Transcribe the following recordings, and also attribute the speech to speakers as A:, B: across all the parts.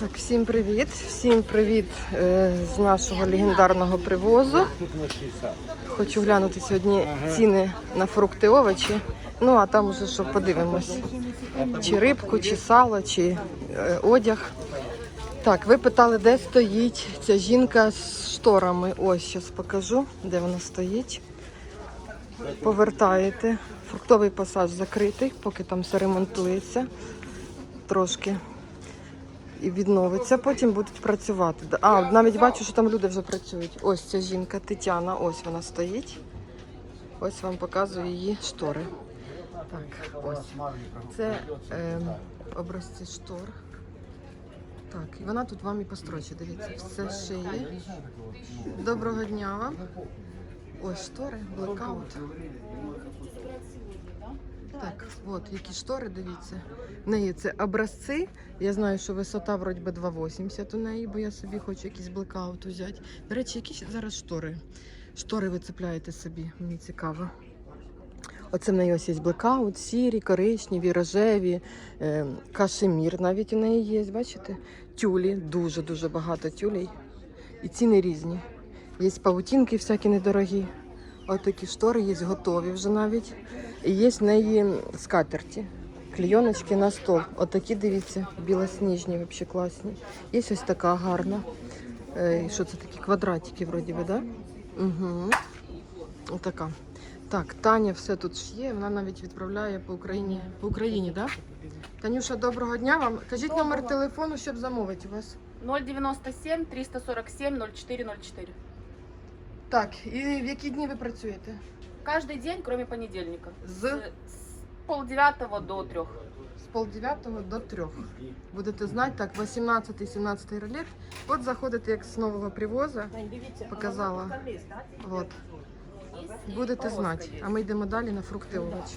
A: Так, всім привіт! Всім привіт е, з нашого легендарного привозу. Хочу глянути сьогодні ціни на фрукти, овочі. Ну а там уже що подивимось. Чи рибку, чи сало, чи е, одяг. Так, ви питали, де стоїть ця жінка з шторами. Ось зараз покажу, де вона стоїть. Повертаєте. Фруктовий пасаж закритий, поки там все ремонтується. Трошки і відновиться, потім будуть працювати. А, навіть бачу, що там люди вже працюють. Ось ця жінка Тетяна, ось вона стоїть. Ось вам показую її штори. Так, ось. Це е, образці штор. Так, і вона тут вам і построчить, дивіться, все шиє. Доброго дня вам. Ось штори, блекаут. Так, от які штори, дивіться. В неї це образці. Я знаю, що висота вроді би 2,80 у неї, бо я собі хочу якийсь блекаут взяти. До речі, які зараз штори? Штори ви цепляєте собі, мені цікаво. Оце в неї ось є блекаут, сірі, коричневі, рожеві, е, кашемір навіть у неї є, бачите? Тюлі, дуже-дуже багато тюлей. І ціни різні. Є паутинки всякі недорогі. Отакі штори є готові вже навіть. І є в неї скатерті, клійоночки на стол. Отакі, дивіться, білосніжні, взагалі класні. Є ось така гарна. Е, Що це такі квадратики, вроді би, да? Угу. Отака. Так, Таня все тут ж є, вона навіть відправляє по Україні. По Україні, да? Танюша, доброго дня вам. Кажіть номер телефону, щоб замовити у вас.
B: 097 347 0404.
A: Так, і в які дні ви працюєте?
B: Каждый день, кроме понедельника.
A: З,
B: С полдевятого до трех.
A: з полдев'ятого до трьох. Будете знати, так, 18-17 ролет. От заходите як з нового привоза, показала. От. Будете знати. А ми йдемо далі на фрукти овочі.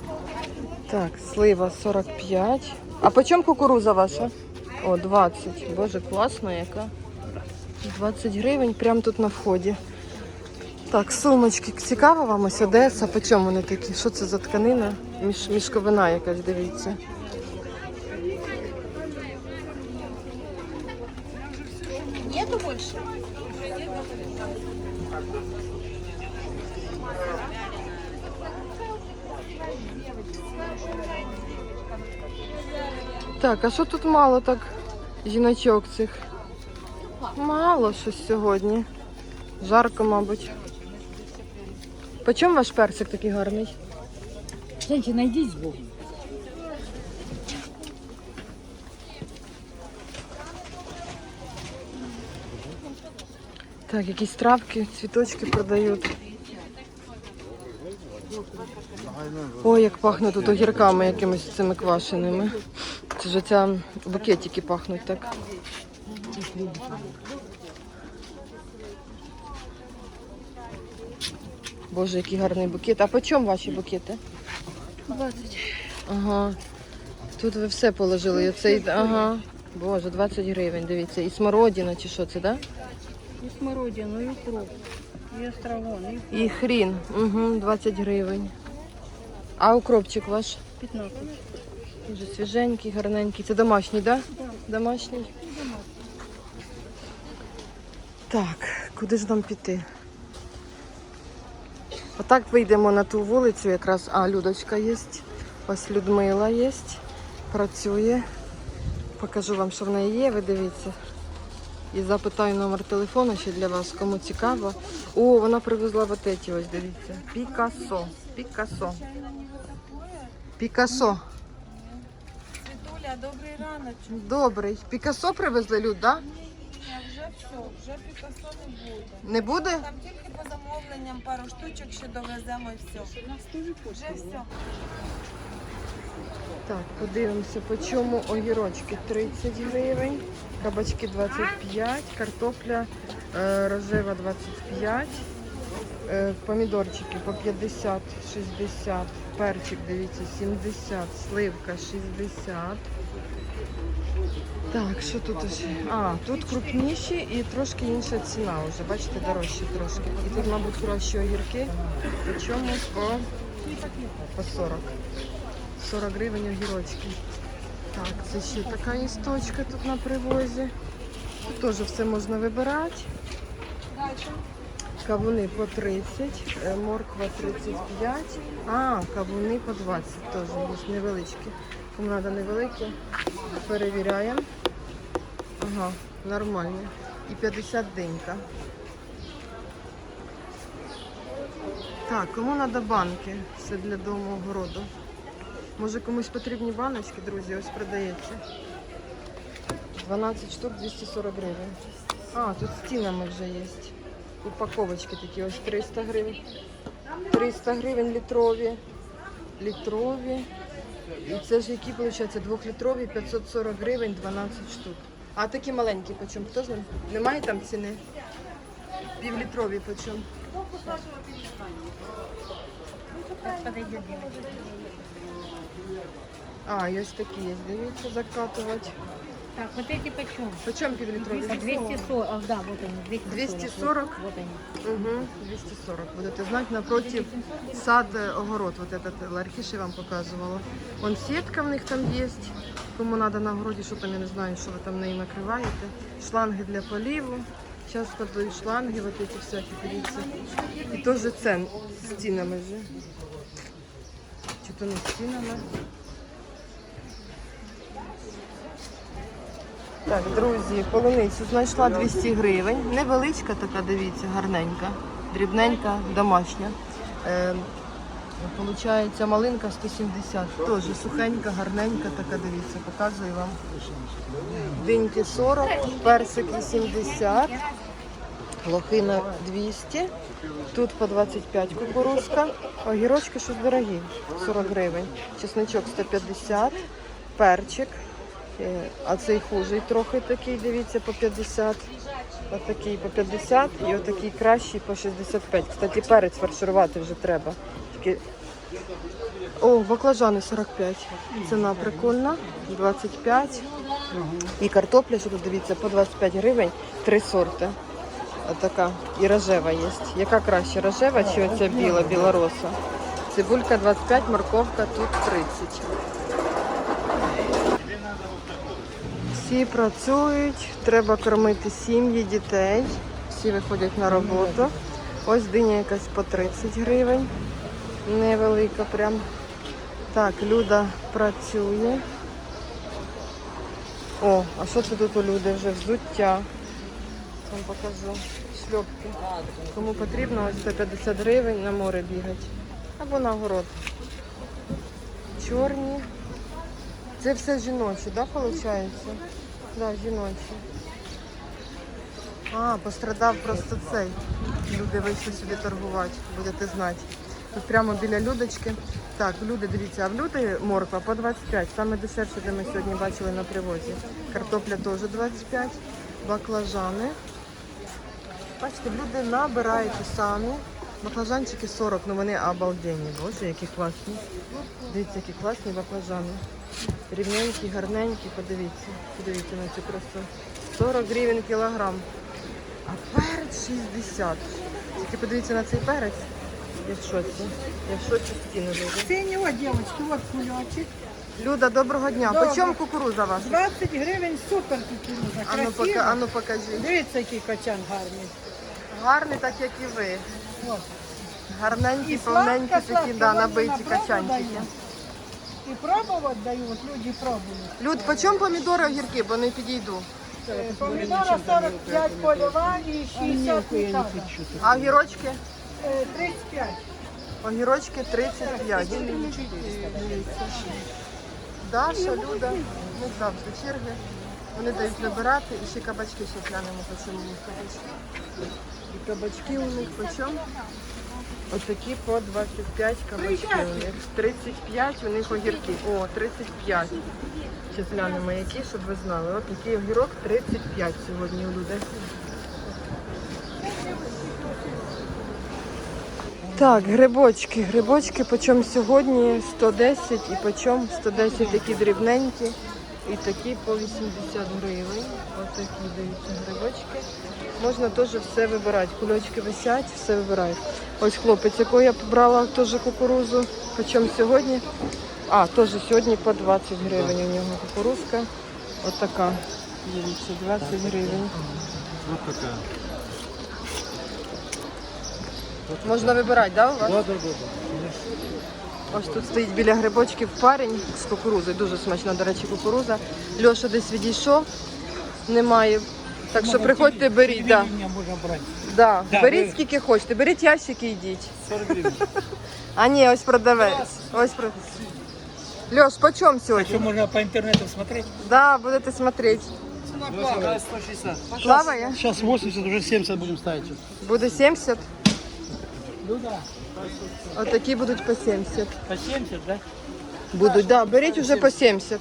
A: Так, слива 45. А по чому кукуруза ваша? О, 20. Боже, класна яка. 20 гривень прямо тут на вході. Так, сумочки. Цікаво вам ось Одеса. По чому вони такі? Що це за тканина? Міш, мішковина якась, дивіться.
B: Нету больше?
A: Так, а що тут мало так жіночок цих? Мало щось сьогодні. Жарко, мабуть. По чому ваш персик такий гарний?
C: Женщина, с Богом.
A: Так, якісь травки, цвіточки продають. Ой, як пахне тут огірками якимись цими квашеними. Це ж ця букетики пахнуть так. Боже, який гарний букет. А по чому ваші букети?
C: 20.
A: Ага. Тут ви все положили. І Оцей, ага. Боже, 20 гривень, дивіться. І смородина чи що це, так? Да?
C: И смородину, и укроп, и острогон, и
A: І хрін, угу, 20 гривень. А укропчик ваш?
C: 15.
A: Дуже свіженький, гарненький. Це домашній, так? Да?
C: Да.
A: Домашній. Так, куди ж нам піти? Отак вийдемо на ту вулицю, якраз. А, Людочка є. Ось Людмила є. Працює. Покажу вам, що в неї є, ви дивіться. І запитаю номер телефону ще для вас, кому цікаво. О, вона привезла вот эти ось, дивіться. Пікасо. Пікасо. Пікасо.
D: Світуля, добрий раночок.
A: Добрий. Пікасо привезли, Люд, да?
D: Все, вже Пікасо не буде.
A: Не буде?
D: Там тільки по замовленням пару штучок ще довеземо і все. Вже все.
A: Так, подивимося, по чому огірочки 30 гривень, кабачки 25, картопля е, рожева 25, е, помідорчики по 50, 60, перчик, дивіться, 70, сливка 60. Так, що тут ще? А, тут крупніші і трошки інша ціна вже, бачите, дорожчі трошки. І тут, мабуть, кращі огірки. По чому? По, по 40. 40 гривень огірочки. Так, це ще така істочка тут на привозі. Тут теж все можна вибирати. Кавуни по 30, е, морква 35, а, кавуни по 20 теж невеличкі. Кому треба невеликі, перевіряємо. Ага, нормальні. І 50 денька. Так, кому треба банки? Це для дому огороду. Може комусь потрібні баночки, друзі, ось продається. 12 штук 240 гривень. А, тут стінами вже є. Упаковочки такі ось 300 гривень. 300 гривень літрові. Літрові. І це ж які, виходить, двохлітрові 540 гривень 12 штук. А такі маленькі по чому? Хто знає? Немає там ціни? Півлітрові по чому? А, ось такі є, дивіться, закатувати.
C: Так, вот эти почем?
A: По чому півлітрові?
C: 240, а, да, вот они, 240.
A: 240?
C: Вот, вот они.
A: Угу, 240. Будете знати, напротив сад е, огород. Вот этот лархіш я вам показувала. Вон сітка в них там є. Кому треба на городі, що там, я не знаю, що ви там нею накриваєте. Шланги для поліву. Зараз кладуть шланги, вот эти всякі, дивіться. І теж цен з стінами вже. Чи то не з стінами. Так, друзі, полуницю знайшла 200 гривень. Невеличка така, дивіться, гарненька, дрібненька, домашня. Е, Получається малинка 170. Теж сухенька, гарненька така, дивіться, показую вам. Диньки 40, персик 80, лохина 200, тут по 25 кукурузка, огірочки щось дорогі, 40 гривень, чесночок 150, перчик, а цей хужий трохи такий, дивіться, по 50. Отакий по 50 і отакий кращий по 65. Кстати, перець фарширувати вже треба. Тільки... О, баклажани 45. Ціна прикольна. 25. І картопля, що тут дивіться, по 25 гривень, три сорти. Отака. І рожева є. Яка краще, рожева чи оця біла, білороса? Цибулька 25, морковка тут 30. Всі працюють, треба кормити сім'ї, дітей. Всі виходять на роботу. Ось диня якась по 30 гривень. Невелика прям. Так, Люда працює. О, а що це тут у люди вже? Взуття. Вам покажу. Шльопки. Кому потрібно, ось 150 гривень на море бігати. Або на город. Чорні. Це все жіночі, так, да, виходить? Да, жіночі. А, пострадав просто цей. Люди вийшли сюди торгувати, будете знати. Тут прямо біля людочки. Так, люди, дивіться, а в люди морква по 25, саме дешевше, де ми сьогодні бачили на привозі. Картопля теж 25, баклажани. Бачите, люди набирають самі. Баклажанчики 40, ну вони обалденні. Боже, які класні. Дивіться, які класні баклажани. Рівненькі, гарненькі, подивіться. Подивіться на цю красу. 40 гривень кілограм. А перець 60. Тільки подивіться на цей перець. Я в шоці. Я в шоці стіну дуже.
E: Синего, девочки, вот кульочек.
A: Люда, доброго дня.
E: Доброго.
A: По чому кукуруза ваша?
E: 20 гривень супер кукуруза.
A: Ану,
E: Красиво.
A: пока, ану покажи.
E: Дивіться, який качан гарний.
A: Гарний, так як і ви.
E: От.
A: Гарненькі,
E: І
A: повненькі такі, да, набиті качанчики.
E: пробу І пробувати дають, люди пробують.
A: Люд, по чому помідори огірки, бо не підійду.
E: Е, Помідора 45 польова і 60 мікада.
A: А огірочки?
E: Е, 35.
A: Огірочки 35. Даша, Люда, ну завжди черги. Вони дають вибирати і ще кабачки ще глянемо, по чому у них кабачки. І кабачки у них по чому? Отакі по 25 кабачки у них. 35 у них огірки. О, 35. Ще глянемо які, щоб ви знали. От такий огірок 35 сьогодні у людей. Так, грибочки. Грибочки почем сьогодні 110 і почем 110 такі дрібненькі і такі по 80 гривень. Ось такі дивіться грибочки. Можна теж все вибирати. Кульочки висять, все вибирають. Ось хлопець, якого я побрала теж кукурузу. Почем сьогодні А, теж сьогодні по 20 гривень у нього кукурузка. Отака. Дивіться, 20 гривень.
F: Вот такая.
A: Можна вибирати, да, у вас?
F: Да, да.
A: Ось тут стоїть біля грибочків парень з кукурузою. Дуже смачна, до речі, кукуруза. Льоша десь відійшов, немає. Так що приходьте, беріть. Да. Да. Беріть скільки хочете, беріть ящики і йдіть. А ні, ось продавець. Ось про... Льош, по чому сьогодні?
F: можно по интернету смотреть?
A: Да, будете смотреть.
F: 160.
A: Плаває?
G: Сейчас 80, уже 70 будем ставить.
A: Буде 70.
F: Ну да.
A: Отакі будуть по 70.
F: По 70, да?
A: Будуть, да, беріть уже по 70.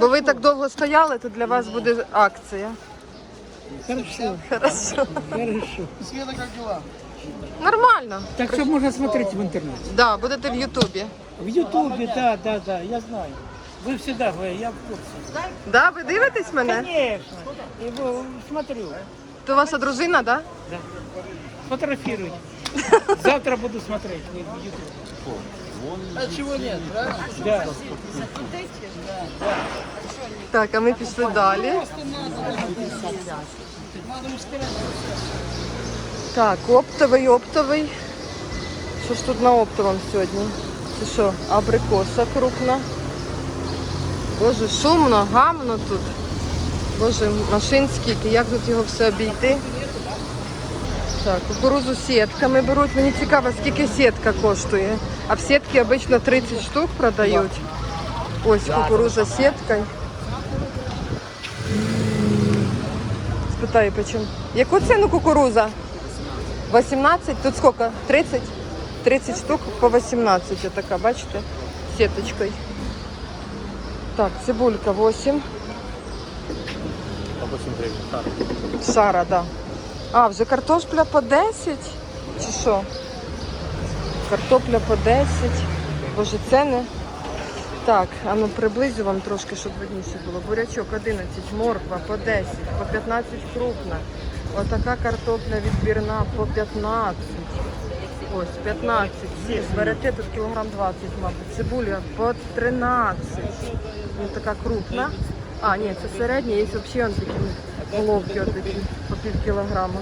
A: Бо ви так довго стояли, то для вас буде акція.
G: Хорошо,
A: Хорошо.
G: хорошо.
A: Нормально.
F: Так что можно смотреть в интернете?
A: Да, будете в Ютубі.
F: В Ютубе, да, да, да, я знаю. Вы всегда, вы, я в курсе.
A: Да, ви дивитесь мене?
F: Конечно. Его смотрю.
A: То ваша дружина, да?
F: Фотографируйте. Завтра буду смотреть в Ютубе. А чего нет, Да.
A: Так, а ми пішли далі. Так, оптовий, оптовий. Що ж тут на оптовому сьогодні? Це що, абрикоса крупна? Боже, шумно, гамно тут. Боже, машин скільки, як тут його все обійти? Так, кукурузу сітками беруть. Мені цікаво, скільки сітка коштує. А в сітки обично 30 штук продають. Ось кукуруза сіткою. Спитаю, почем. Яку ціну кукуруза? 18? Тут сколько? 30? 30 штук по 18. Отака, бачите? Сіточкою. Так, цибулька 8.
G: По 8 гривен. Так.
A: Сара, да. А, вже картопля по 10? Чи що? Картопля по 10. Боже, ціни. Так, а ну приблизю вам трошки, щоб видніше було. Бурячок 11, морква по 10, по 15 крупна. Отака картопля відбірна по 15. Ось 15. Сі, берете тут кілограм 20, мабуть. Цибуля по 13. Ну така крупна. А, ні, це середня, є взагалі такі головки отакі пів кілограма.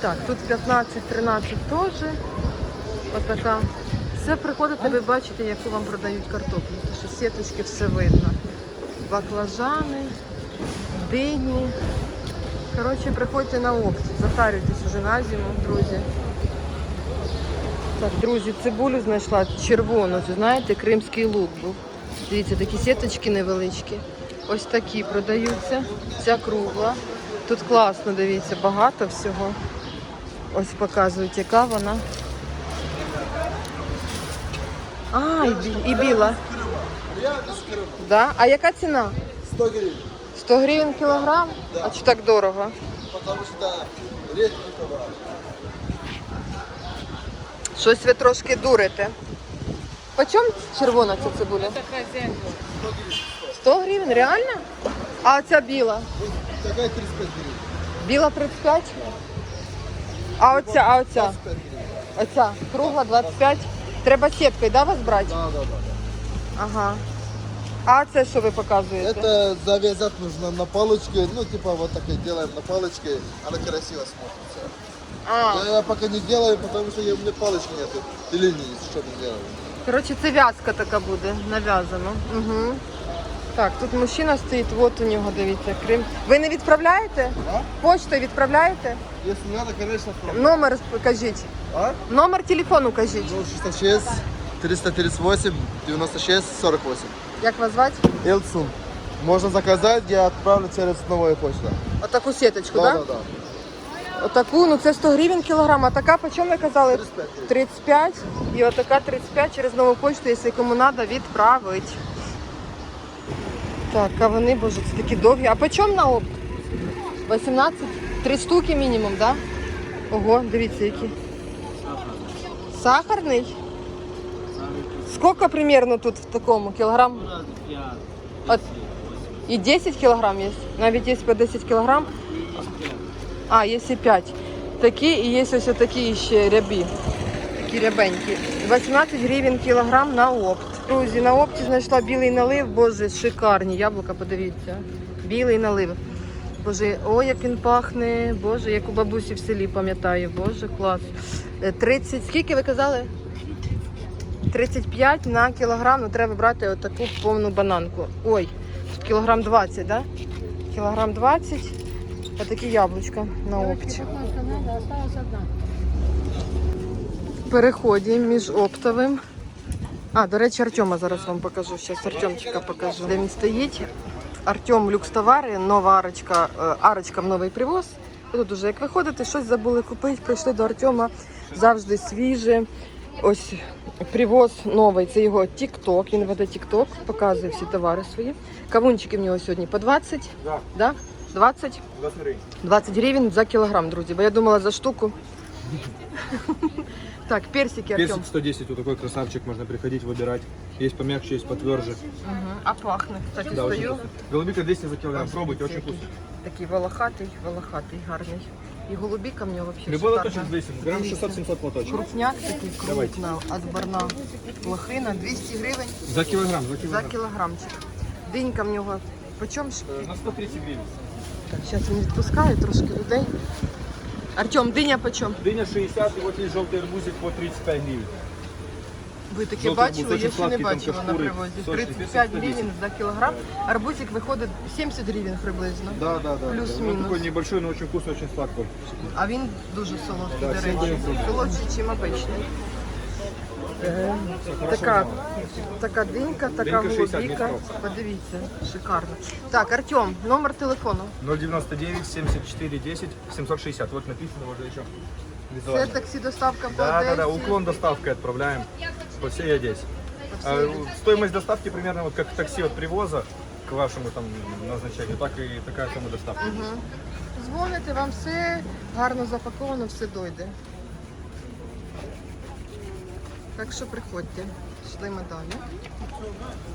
A: Так, тут 15-13 теж. Отака. Все приходите, ви бачите, яку вам продають картоплю. Тому що сіточки все видно. Баклажани, дині. Коротше, приходьте на опт, затарюйтесь уже на зиму, друзі. Так, друзі, цибулю знайшла червону, знаєте, кримський лук був. Дивіться, такі сіточки невеличкі. Ось такі продаються. Ця кругла. Тут класно, дивіться, багато всього. Ось показують, яка вона. А, і, бі- і біла. Да? А яка ціна?
H: 100 гривен.
A: 100 гривень кілограм? А чи так дорого?
H: Потому что редкий товар.
A: Щось ви трошки дурите. По чому червона ця цибуля? 100 гривень, реально? А ця біла?
H: Такая 35 гривен.
A: Біла 35? А оця, а оця? Оця кругла 25. Треба сіткою, да, вас брати?
H: Да, да, да.
A: Ага. А це що ви показуєте?
H: Это завязать нужно на палочке. Ну, типа вот так и делаем на палочке. Она красиво смотрится.
A: А,
H: Я пока не делаю, потому что я- у меня палочки нету. И линии, что не делаю.
A: коротше, це в'язка така буде, нав'язано. Угу. Так, тут мужчина стоїть, от у нього, дивіться, Крим. Ви не відправляєте?
H: А?
A: Почтою відправляєте?
H: Если надо, конечно, про-
A: Номер кажіть.
H: А?
A: Номер телефону кажіть.
H: 066 338 96 48.
A: Як вас звати?
H: Элцун. Можно заказать, я отправлю через новую почту.
A: Отаку сіточку,
H: Да,
A: так?
H: да,
A: Да?
H: да.
A: Отаку, ну це 100 гривень кілограм, а така по чому ви казали?
H: 35
A: 35. І отака 35 через нову почту, якщо кому треба, відправить. Так, а вони, боже, це такі довгі. А по чому на опт? 18? Три штуки мінімум? Да? Ого, дивіться, які. Сахарний? Сколько примерно тут в такому? Кілограм? От... І 10 кілограм є? Навіть є по 10 кілограм? А, є і 5. Такі і є ось такі ще рябі. Такі рябенькі. 18 гривень кілограм на опт. Друзі, на опті знайшла білий налив. Боже, шикарні яблука, подивіться. Білий налив. Боже, ой, як він пахне. Боже, як у бабусі в селі пам'ятаю. Боже, клас. Е, 30, скільки ви казали? 35 на кілограм. Ну, треба брати отаку повну бананку. Ой, тут кілограм 20, да? Кілограм 20. Отакі яблучка на опті.
C: Одна.
A: переході між оптовим. А, до речі, Артема зараз вам покажу. Зараз Артемчика покажу. Де він стоїть. Артем люкстовари, нова арочка, е, арочка в новий привоз. Тут уже як виходите, щось забули купити, прийшли до Артема. Завжди свіже. Ось привоз новий. Це його TikTok. Він веде TikTok, показує всі товари свої. Кавунчики в нього сьогодні по 20.
G: Да.
A: Да? 20? 20 гривень за кілограм, друзі. Бо я думала за штуку. Так, персики, Артем.
I: Персик 110, вот такой красавчик, можно приходить выбирать. Есть помягче, есть потверже.
A: Мгм. А пахне, кстати,
I: Да, очень
A: стою.
I: вкусно. Голубика 200 за килограмм, пробуйте, очень вкусно.
A: Такий волохатий, волохатий, гарний. І голубіка в нього взагалі
I: Любой лоточек 200, грамм 600-700 лоточек.
A: Крупняк такий,
I: Давайте.
A: крупна, отборна лохина, 200 гривень
I: За килограмм, за
A: за
I: килограмм.
A: кілограмчик. Динька в нього почем ж?
I: Э, На 130 гривен.
A: Так, зараз він відпускає трошки людей. Артем, диня почем?
I: Дыня 60, и вот есть желтый арбузик по 35 гривен.
A: Ви таке
I: Жовтий
A: бачили?
I: арбуз,
A: Я
I: очень
A: ще не
I: сладкий,
A: бачила на
I: тонкошкурий,
A: привозі.
I: сочний,
A: 35
I: 110.
A: гривень за кілограм. Арбузик виходить 70 гривень приблизно.
I: Да, да, да.
A: Плюс-минус.
I: Он такой небольшой, но очень вкусный, очень сладкий.
A: А він дуже солодкий,
I: Да,
A: до
I: всім
A: речі.
I: дуже
A: Солодший, ніж обичний. Е, Така, така динька, така
I: Динька 60
A: голубіка.
I: метров.
A: Подивіться, шикарно. Так, Артем, номер телефону.
I: 099 74 10 760. Вот написано уже еще.
A: Це
I: Визуально.
A: таксі доставка по
I: Да, да, да,
A: Одесі.
I: уклон доставкой отправляем по всей Одессе.
A: По
I: А,
A: всій-
I: Стоимость доставки примерно вот как такси от привоза к вашему там назначению, так и такая сумма доставки.
A: Мгм. Дзвоните, вам все гарно запаковано, все дойде. Так що приходьте. Йшли ми далі.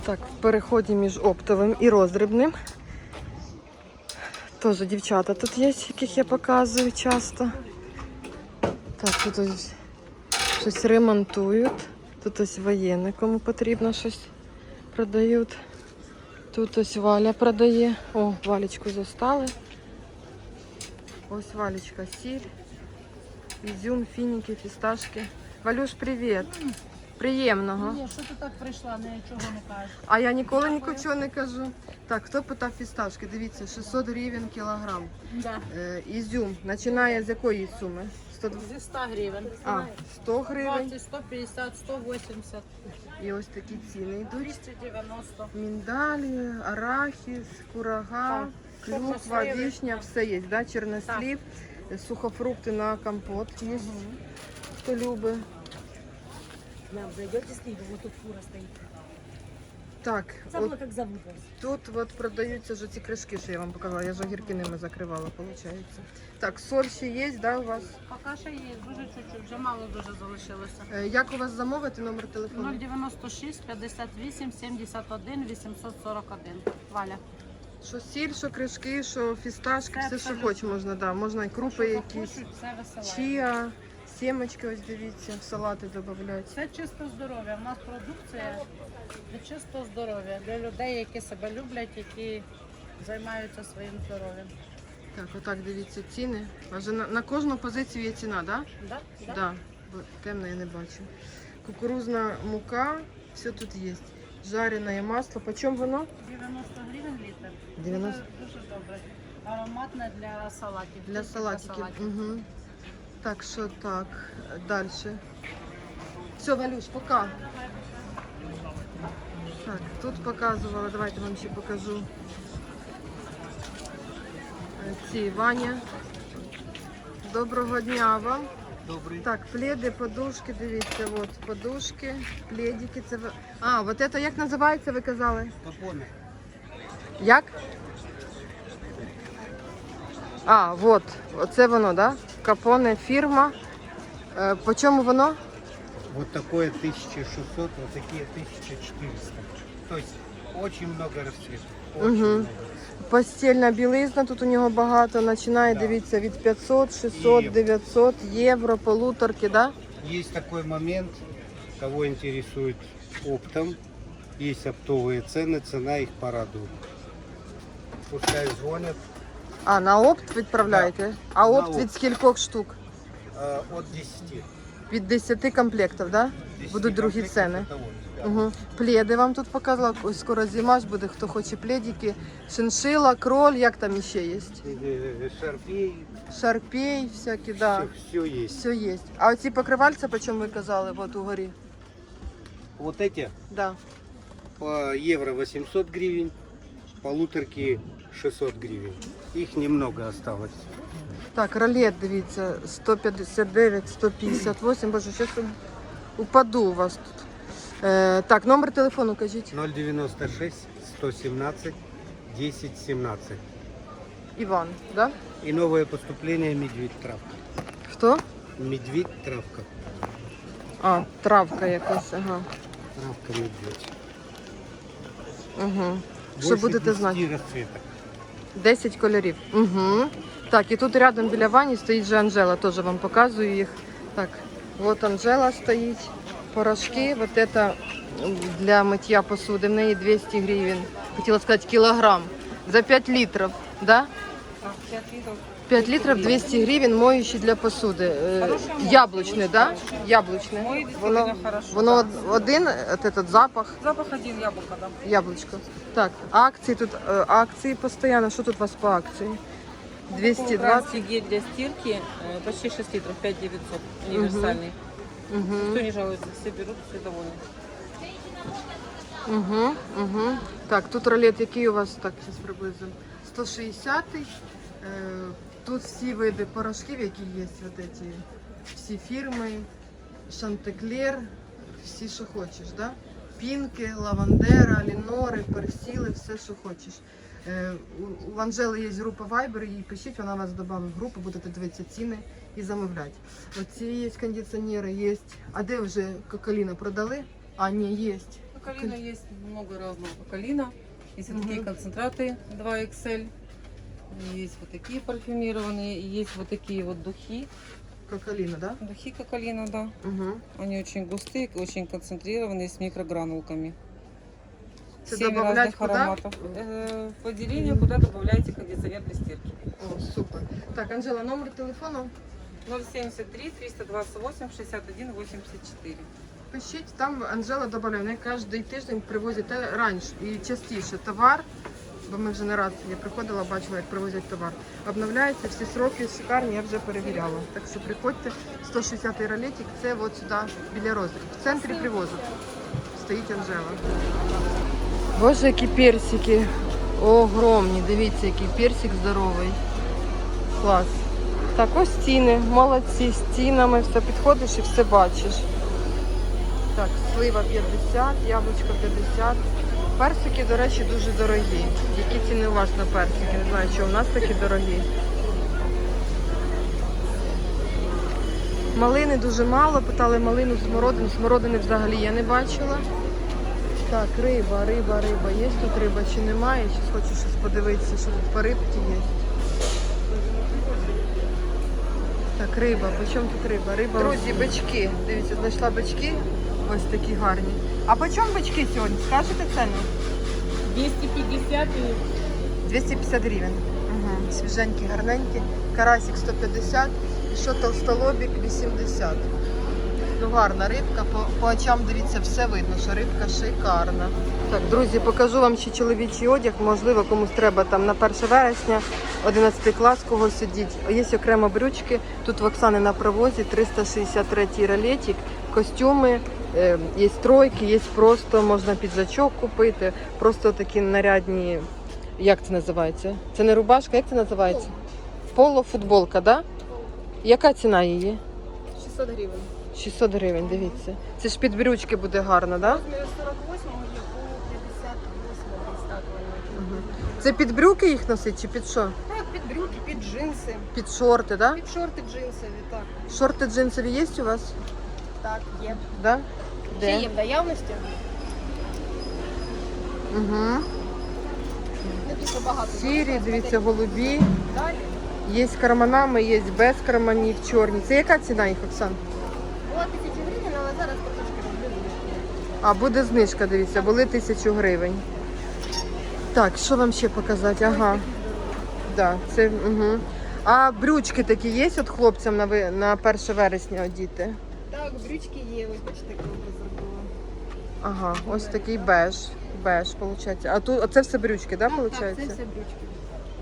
A: Так, в переході між оптовим і роздрібним. Теж дівчата тут є, яких я показую часто. Так, тут ось щось ремонтують. Тут ось воєнне, кому потрібно щось продають. Тут ось Валя продає. О, Валечку застали. Ось Валечка, сіль, ізюм, фініки, фісташки. Валюш, привіт. Приємного.
C: Ні, що ти так прийшла, нічого не кажеш.
A: А я ніколи нічого не кажу. Так, хто питав фісташки? Дивіться, 600 гривень кілограм.
C: Да.
A: Е, ізюм починає з якої суми? 100...
C: Зі 100 гривень.
A: А, 100 гривень.
C: 20, 150, 180,
A: І ось такі ціни йдуть.
C: 290.
A: Міндалі, арахіс, курага, клюква,
C: Чорносливи.
A: вишня, все є, да? чорнослів, сухофрукти на компот є. Хто любить.
C: Зайдете сливу, вот тут фура стоит.
A: Так,
C: Забыла,
A: от
C: как зовут вас.
A: тут от продаються ж ці кришки, що я вам показала. Я ж огірки ними закривала, виходить. Так, соль ще є, да, у вас?
C: Поки ще є, дуже чуть-чуть, вже мало дуже залишилося.
A: Е, Як у вас замовити номер телефону?
C: 096 58 71 841. Валя.
A: Що сіль, що кришки, що фісташки,
C: Все
A: все, що
C: абсолютно.
A: хоч можна, да. Можна і крупи якісь.
C: Хочуть, все
A: сімочки, ось дивіться, в салати додавати.
C: Це чисто здоров'я. У нас продукція для чистого здоров'я, для людей, які себе люблять, які займаються своїм здоров'ям.
A: Так, отак дивіться ціни. А вже на, на кожну позицію є ціна, так?
C: Да?
A: Да? Да. Бо темно я не бачу. Кукурузна мука, все тут є. Жарене масло. Почем воно?
C: 90 гривень літр.
A: 90.
C: Дуже, дуже добре. Ароматне для салатів.
A: Для салатиків. Угу. Так, що так, далі. Все, Валюш, пока. Так, тут показувала, давайте вам ще покажу. Ці Ваня. Доброго дня вам.
G: Добрий.
A: Так, пледи, подушки, дивіться, от подушки, пледики. Це А, от це як називається, ви казали?
G: Капоне.
A: Як? А, от, оце воно, да? Капоне фірма. Е, по чому воно?
J: Вот такое 1600, вот такие 1400. То есть очень много расцветок. Очень
A: Мгм.
J: много.
A: Постільна білизна, тут у нього багато, починає,
J: Да.
A: дивіться, від 500, 600,
J: І-
A: 900 євро, полуторки, да?
J: Есть такой момент, Кого интересует оптом, есть оптовые цены, цена их порадует. Пускай звонят.
A: А, на опт відправляєте? А
J: На
A: опт від
J: опт.
A: скількох штук?
J: э, от 10.
A: Від 10 комплектів, да?
J: 10
A: Будуть другі
J: комплектов
A: ціни.
J: это вот, да.
A: Угу. Пледи вам тут показала. Ось скоро зима ж буде, хто хоче пледики. Шиншила, кроль, як там ще є?
J: Э, Шарпей,
A: Шарпей, всякі, да.
J: все, есть.
A: Все є. А оці покривальця, по чому ви казали, от угорі?
J: Вот эти
A: Да.
J: по евро 800 гривен, полуторки 600 гривен. Их немного осталось.
A: Так, ролет, дивіться, 159, 158. Боже, зараз упаду у вас тут. Е, так, номер телефону кажіть.
J: 096 117 10 17.
A: Іван, да?
J: И новое поступление медведь травка.
A: Хто?
J: Медведь травка.
A: А, травка якась, ага.
J: Травка медведь.
A: Угу. Що будете знати?
J: расцветок.
A: 10 кольорів. Угу. Так, і тут рядом біля вані стоїть же Анжела, теж вам показую їх. Так, от Анжела стоїть. Порошки, вот это для миття посуди. В неї 200 гривень. Хотіла сказати кілограм. За 5 літрів, да? 5 літрів 200 гривень моющий для посуди. Е, Яблучний, да? Яблучний. Воно, воно од- один, от этот запах.
E: Запах один яблука, да.
A: Яблучко. Так, акції тут, е, акції постійно. Що тут у вас по акції? 220.
E: гель для стирки э, почти 6 литров, 5 900, универсальный.
A: Угу.
E: Никто не жалуется, все берут, все довольны.
A: Угу, угу. Так, тут ролет, який у вас так зараз приблизно? 160 Е, Тут всі види порошків, які є, от эти, всі фірми, Шантеклер, всі, що хочеш, да? Пінки, лавандера, лінори, персіли, все, що хочеш. Е, у- Анжели є група Viber, їй пишіть, вона вас додає в групу, будете дивитися ціни і замовляти. Оці є кондиціонери, є. А де вже кокаліна продали? А, ні, є.
E: Калина есть много разного калина. Есть вот
A: Мгм.
E: такие концентраты 2XL. Есть вот такие парфюмированные. И есть вот такие вот духи.
A: Кокаліна, да?
E: Духи кокалина, да.
A: Угу.
E: Они очень густые, очень концентрированные, с микрогранулками.
A: Це
E: Семь
A: добавлять
E: разных
A: куди?
E: ароматов. Э, В отделение, куда добавляете кондиционер для стирки.
A: О, супер. Так, Анжела, номер телефону
E: 073 328 61 84.
A: пишіть. Там Анжела додає. Вони кожен тиждень привозять те раніше і частіше товар. Бо ми вже не раз я приходила, бачила, як привозять товар. Обновляються всі сроки шикарні, я вже перевіряла. Так що приходьте, 160-й ролетик, це от сюди біля розріб. В центрі привозу стоїть Анжела. Боже, які персики. Огромні. Дивіться, який персик здоровий. Клас. Так, ось стіни, молодці, стінами все підходиш і все бачиш. Так, слива 50, яблучко 50. Персики, до речі, дуже дорогі. Які ціни у вас на персики? Не знаю, чи у нас такі дорогі. Малини дуже мало, питали малину смородину. Смородини взагалі я не бачила. Так, риба, риба, риба. Є тут риба чи немає? Щас хочу щось подивитися, що тут по рибці є. Так, риба, по чому тут риба? Риба. Друзі, бички. Дивіться, знайшла бички. Ось такі гарні. А по чому бички сьогодні? Скажете ціну?
E: 250 и
A: 250 гривень. Угу. Свіженькі, гарненькі. Карасик 150 і що толстолобік 80. Ну гарна рибка, по, по очам дивіться, все видно, що рибка шикарна. Так, друзі, покажу вам ще чоловічий одяг. Можливо, комусь треба там на 1 вересня, 11 клас, кого сидіть. Є окремо брючки. Тут в Оксани на провозі 363 ролетик, костюми, є тройки, є просто можна піджачок купити, просто такі нарядні. Як це називається? Це не рубашка, як це називається? Поло футболка, да? Яка ціна її?
B: 600 гривен.
A: 600 гривень, дивіться. Це ж під брючки буде гарно, да?
B: Размер 48 или по 58.
A: Це під брюки їх носить чи під що?
B: Так, під брюки, під джинси,
A: Під шорти, да?
B: під шорти джинсові, так.
A: Шорти джинсові є у вас?
B: Так, є.
A: Да?
B: Ще є в наявності.
A: Угу.
B: Не дуже багато.
A: Сірі, дивіться, голубі.
B: Далі.
A: Є з карманами, є без карманів, чорні. Це яка ціна їх, Оксан?
B: Була 1000 гривень, але зараз трошки роблю
A: А, буде знижка, дивіться, були тисячу гривень. Так, що вам ще показати? Ага. Да, це, угу. А брючки такі є от хлопцям на, на 1 вересня одіти?
B: Так, брючки є, ось бачите, такого зробила.
A: Ага, ось такий беж. Беж, виходить. А тут оце все брючки, да,
B: Так,
A: виходить?
B: так, це все брючки.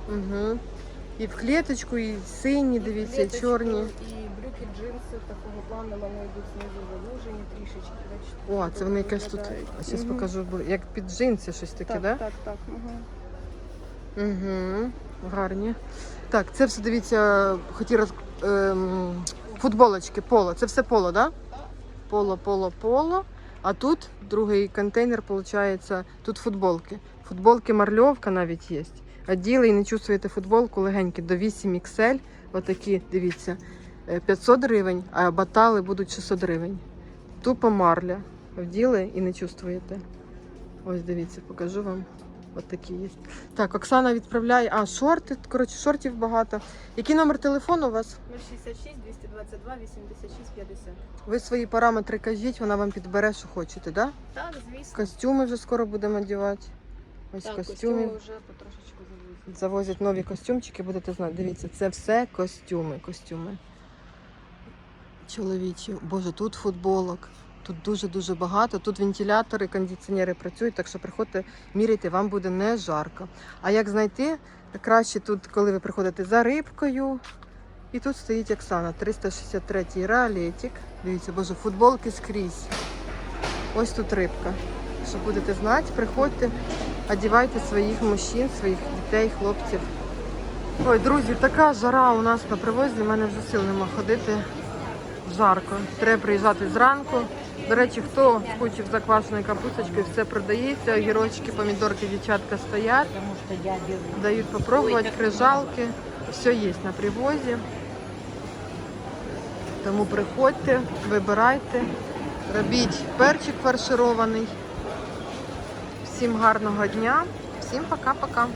A: Угу. І в клеточку, і сині, дивіться, і чорні.
B: І брюки, джинси такого плану, вони йдуть знизу завужені трішечки. бачите,
A: О, це вони якась тут.
B: виглядають.
A: Зараз
B: Мгм.
A: покажу, бо як під джинси щось таке,
B: Так,
A: да?
B: так, так. Угу.
A: Угу. Гарні. Так, це все дивіться, хотів роз... ем, футболочки, поло. Це все поло, да? Поло, поло, поло. А тут другий контейнер, виходить, тут футболки. Футболки марльовка навіть є. Оділи і не чувствуєте футболку легенькі до 8 XL. Отакі, дивіться, е, 500 гривень, а батали будуть 600 гривень. Тупо марля. Вділи і не чувствуєте. Ось дивіться, покажу вам. От такі є. Так, Оксана відправляє. А, шорти. Коротше, шортів багато. Який номер телефону у вас?
B: 066 222 86 50.
A: Ви свої параметри кажіть, вона вам підбере, що хочете, да?
B: Так, звісно.
A: Костюми вже скоро будемо одягати. Ось
B: Так,
A: костюми.
B: костюми вже потрошечку завозять.
A: Завозять нові костюмчики, будете знати. Дивіться, це все костюми. Костюми. Чоловічі. Боже, тут футболок. Тут дуже-дуже багато. Тут вентилятори, кондиціонери працюють, так що приходьте, міряйте, вам буде не жарко. А як знайти? Краще тут, коли ви приходите за рибкою. І тут стоїть Оксана, 363 реалетик. Дивіться, боже, футболки скрізь. Ось тут рибка. Що будете знати, приходьте, одівайте своїх мужчин, своїх дітей, хлопців. Ой, друзі, така жара у нас на привозі, в мене вже сил нема ходити. Жарко. Треба приїжджати зранку. До речі, хто скучив за квашеною капусточкою, все продається. Огірочки, помідорки, дівчатка стоять. Дають попробувати, крижалки. Все є на привозі. Тому приходьте, вибирайте, робіть перчик фарширований. Всім гарного дня, всім пока-пока.